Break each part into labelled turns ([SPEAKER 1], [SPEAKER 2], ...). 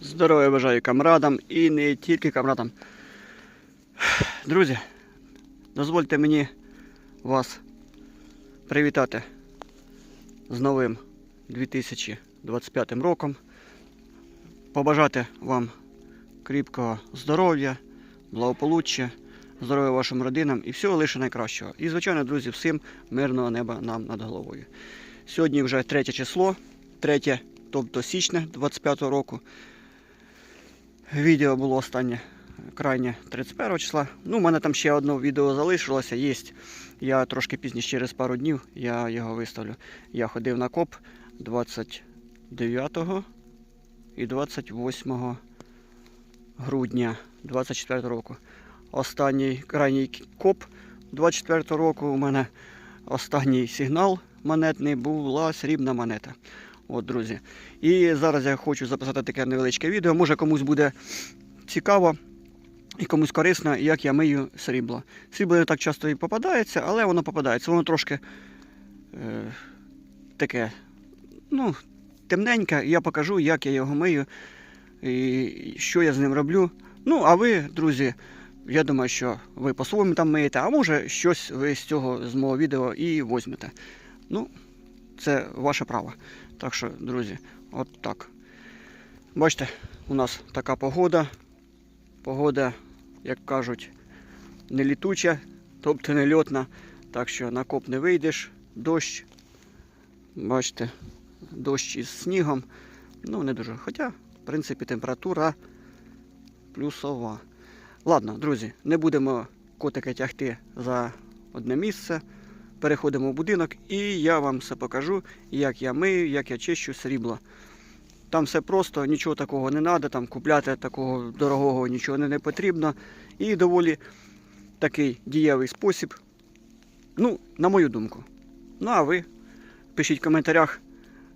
[SPEAKER 1] Здоров'я бажаю камрадам і не тільки камрадам. Друзі, дозвольте мені вас привітати з новим 2025 роком. Побажати вам кріпкого здоров'я, благополуччя, здоров'я вашим родинам і всього лише найкращого. І, звичайно, друзі, всім мирного неба нам над головою. Сьогодні вже третє число, 3, тобто січня 25 року. Відео було останнє крайнє 31 числа. Ну, у мене там ще одне відео залишилося, є. Я трошки пізніше, через пару днів, я його виставлю. Я ходив на коп 29 і 28 грудня 24 року. Останній крайній коп 24 року у мене останній сигнал монетний була срібна монета. От, друзі. І зараз я хочу записати таке невеличке відео. Може комусь буде цікаво і комусь корисно, як я мию срібло. Срібло не так часто і попадається, але воно попадається. Воно трошки е, таке, ну, темненьке. Я покажу, як я його мию і що я з ним роблю. Ну, а ви, друзі, я думаю, що ви по-своєму там миєте, а може щось ви з цього з мого відео і возьмете. Ну, це ваше право. Так що, друзі, от так. Бачите, у нас така погода. Погода, як кажуть, не літуча, тобто не льотна. Так що на коп не вийдеш, дощ. Бачите, дощ із снігом. Ну, не дуже. Хоча, в принципі, температура плюсова. Ладно, друзі, не будемо котика тягти за одне місце. Переходимо в будинок і я вам все покажу, як я мию, як я чищу срібло. Там все просто, нічого такого не треба, там купляти такого дорогого нічого не, потрібно. І доволі такий дієвий спосіб. Ну, на мою думку. Ну а ви пишіть в коментарях,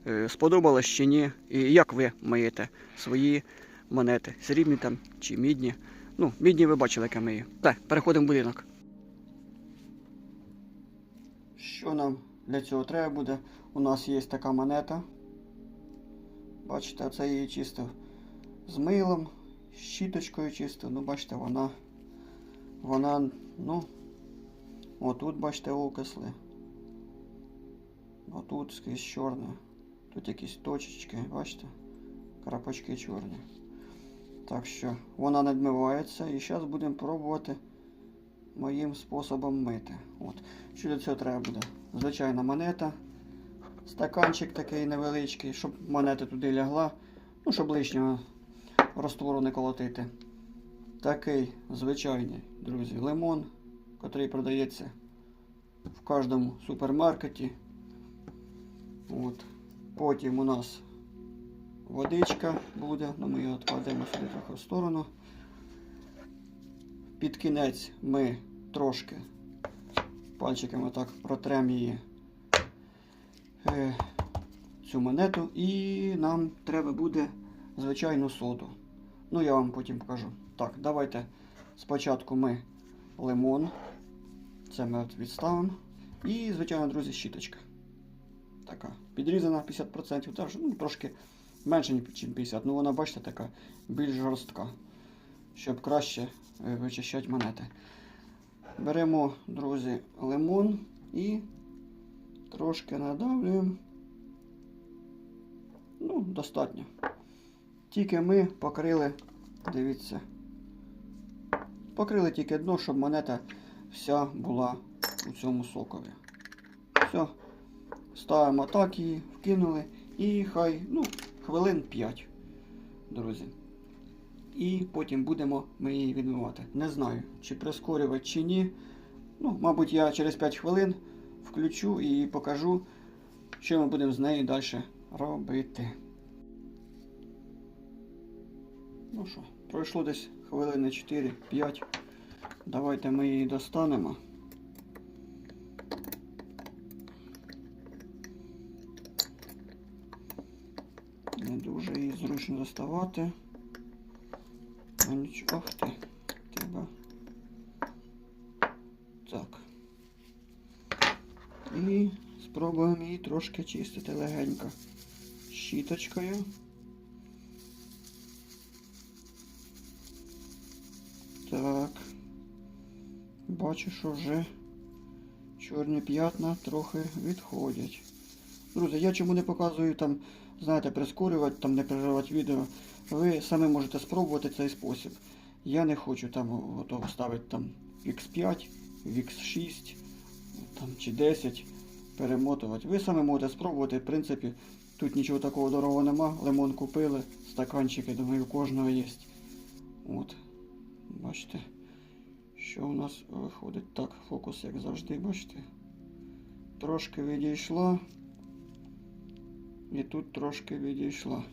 [SPEAKER 1] е, сподобалось чи ні, і як ви миєте свої монети, срібні там чи мідні. Ну, мідні ви бачили, як я мию. Так, переходимо в будинок. Що нам для цього треба буде? У нас є така монета. Бачите, це її чисто з милом, щіточкою чисто. Ну, бачите, вона, вона, ну, отут, бачите, окисли. Отут скрізь чорне. Тут якісь точечки, бачите? Крапочки чорні. Так що вона надмивається і зараз будемо пробувати моїм способом мити. От. Що для цього треба буде? Звичайна монета. Стаканчик такий невеличкий, щоб монета туди лягла. Ну, щоб лишнього розтвору не колотити. Такий звичайний, друзі, лимон, який продається в кожному супермаркеті. От. Потім у нас водичка буде, ну ми її відкладемо сюди трохи в сторону. Під кінець ми трошки пальчиками так протремо її е, цю монету і нам треба буде звичайну соду. Ну, я вам потім покажу. Так, давайте спочатку ми лимон. Це ми відставимо. І, звичайно, друзі, щіточка. Така. Підрізана 50%, так, ну, трошки менше, ніж 50%. Ну вона, бачите, така більш жорстка. Щоб краще вичищати монети. Беремо, друзі, лимон і трошки надавлюємо. Ну, достатньо. Тільки ми покрили, дивіться, покрили тільки дно, щоб монета вся була у цьому сокові. Все. Ставимо так її, вкинули і хай, ну, хвилин 5, друзі. І потім будемо ми її відмивати. Не знаю, чи прискорювати, чи ні. Ну, мабуть, я через 5 хвилин включу і покажу, що ми будемо з нею далі робити. Ну що, пройшло десь хвилини 4-5. Давайте ми її достанемо. Не дуже її зручно доставати а нічого. Ох ти, треба. Так. І спробуємо її трошки чистити легенько щіточкою. Так. Бачу, що вже чорні п'ятна трохи відходять. Друзі, я чому не показую там, знаєте, прискорювати, там не переживати відео. Ви самі можете спробувати цей спосіб. Я не хочу там готово ставити там X5, X6 там, чи 10 перемотувати. Ви самі можете спробувати, в принципі, тут нічого такого дорогого нема. Лимон купили, стаканчики, думаю, у кожного є. От. Бачите, що у нас виходить. Так, фокус, як завжди, бачите. Трошки відійшла. І тут трошки відійшла.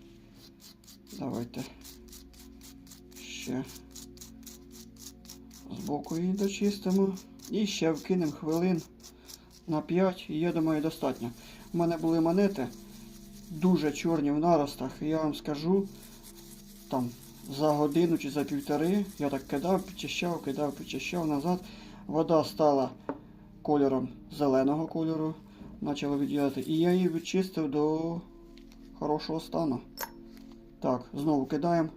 [SPEAKER 1] Давайте ще збоку її дочистимо. І ще вкинемо хвилин на 5, і я думаю, достатньо. У мене були монети дуже чорні в наростах, і я вам скажу, там за годину чи за півтори я так кидав, підчищав, кидав, підчищав назад. Вода стала кольором зеленого кольору, почала відділяти. І я її відчистив до хорошого стану. Так, знову кидаємо.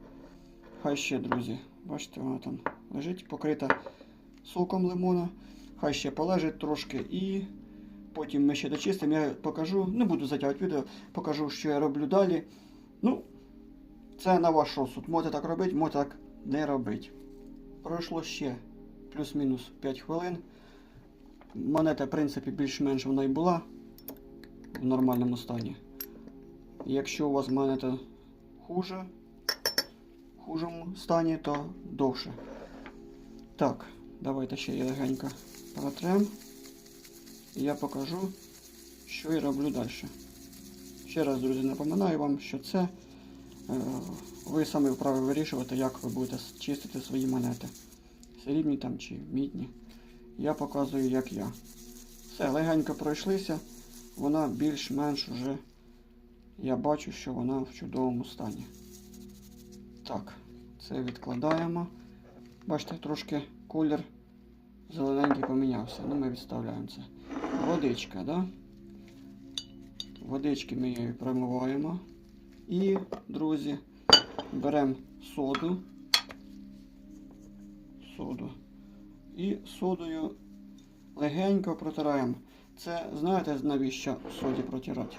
[SPEAKER 1] Хай ще, друзі. Бачите, вона там лежить, покрита соком лимона. Хай ще полежить трошки і потім ми ще дочистимо. Я покажу, не буду затягувати відео, покажу, що я роблю далі. Ну, це на ваш розсуд. Можете так робити, можете так не робити. Пройшло ще плюс-мінус 5 хвилин. Монета, в принципі, більш-менш вона і була в нормальному стані. Якщо у вас монета хуже, в хужому стані, то довше. Так, давайте ще я легенько протрем. І я покажу, що я роблю далі. Ще раз, друзі, напоминаю вам, що це е, ви самі вправі вирішувати, як ви будете чистити свої монети. Срібні там чи мідні. Я показую, як я. Все, легенько пройшлися. Вона більш-менш уже. Я бачу, що вона в чудовому стані. Так, це відкладаємо. Бачите, трошки колір зелененький помінявся. Ну, ми відставляємо це. Водичка, да? Водички ми її промиваємо. І, друзі, беремо соду. Соду. І содою легенько протираємо. Це знаєте навіщо соді протирати?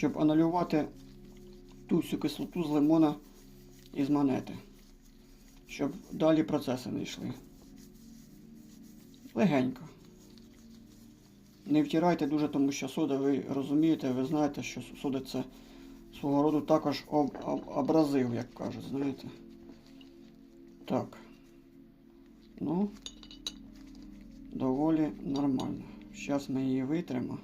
[SPEAKER 1] Щоб анулювати ту всю кислоту з лимона із монети. Щоб далі процеси не йшли. Легенько. Не втирайте дуже, тому що сода, ви розумієте, ви знаєте, що сода це свого роду також об, об, абразив, як кажуть, знаєте. Так. Ну, доволі нормально. Зараз ми її витримо.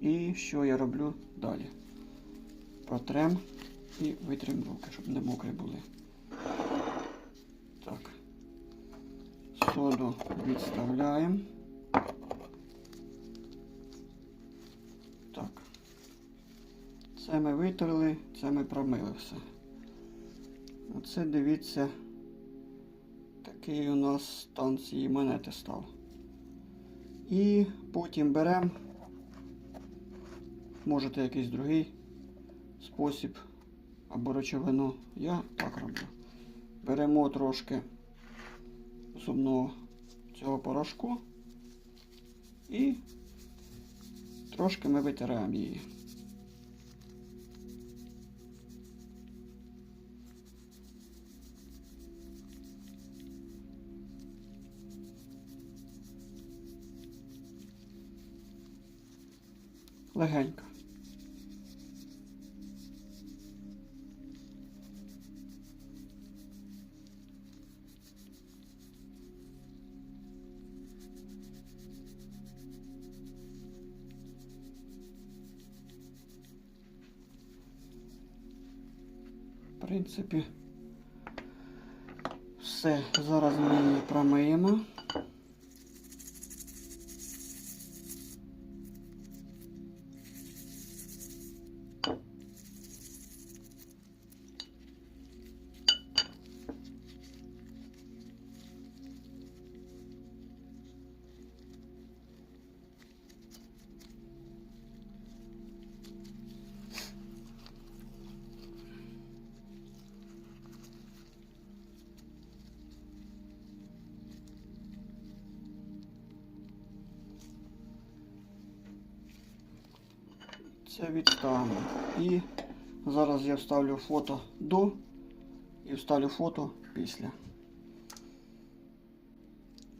[SPEAKER 1] І що я роблю далі? Протрем і витрим руки, щоб не мокрі були. Так. Соду відставляємо. Так. Це ми витерли, це ми промили все. Оце дивіться, такий у нас стан цієї монети став. І потім беремо, можете якийсь другий спосіб або речовину. Я так роблю. Беремо трошки зубного цього порошку і трошки ми витираємо її. Легенько. Принципі, все. Зараз ми її промиємо. Це відставимо. І зараз я вставлю фото до і вставлю фото після.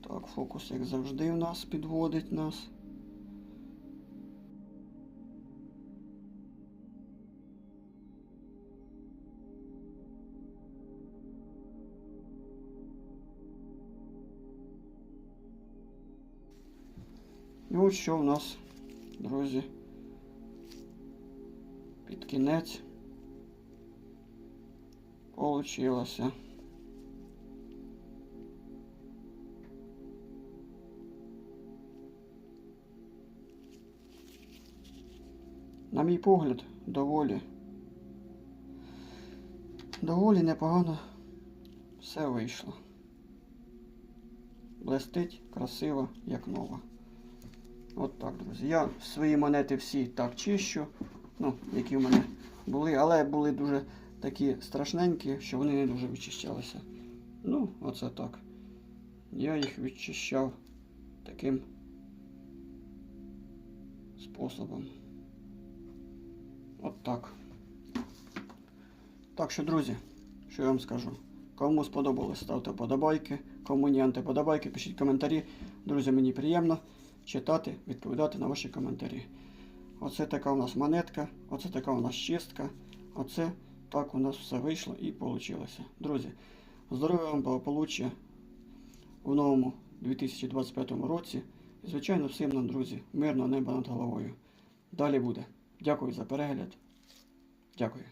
[SPEAKER 1] Так, фокус, як завжди, в нас підводить нас. І ось що в нас, друзі, кінець получилося. На мій погляд, доволі. Доволі непогано все вийшло. Блестить, красиво, як нова. От так, друзі. Я свої монети всі так чищу, ну, які в мене були, але були дуже такі страшненькі, що вони не дуже відчищалися. Ну, оце так. Я їх відчищав таким способом. От так. Так що, друзі, що я вам скажу? Кому сподобалось, ставте подобайки. Кому ні антиподобайки, пишіть коментарі. Друзі, мені приємно читати, відповідати на ваші коментарі. Оце така у нас монетка, оце така у нас чистка. Оце так у нас все вийшло і вийшло. Друзі, здоров'я вам благополуччя у новому 2025 році. І, звичайно, всім нам, друзі, мирного неба над головою. Далі буде. Дякую за перегляд. Дякую.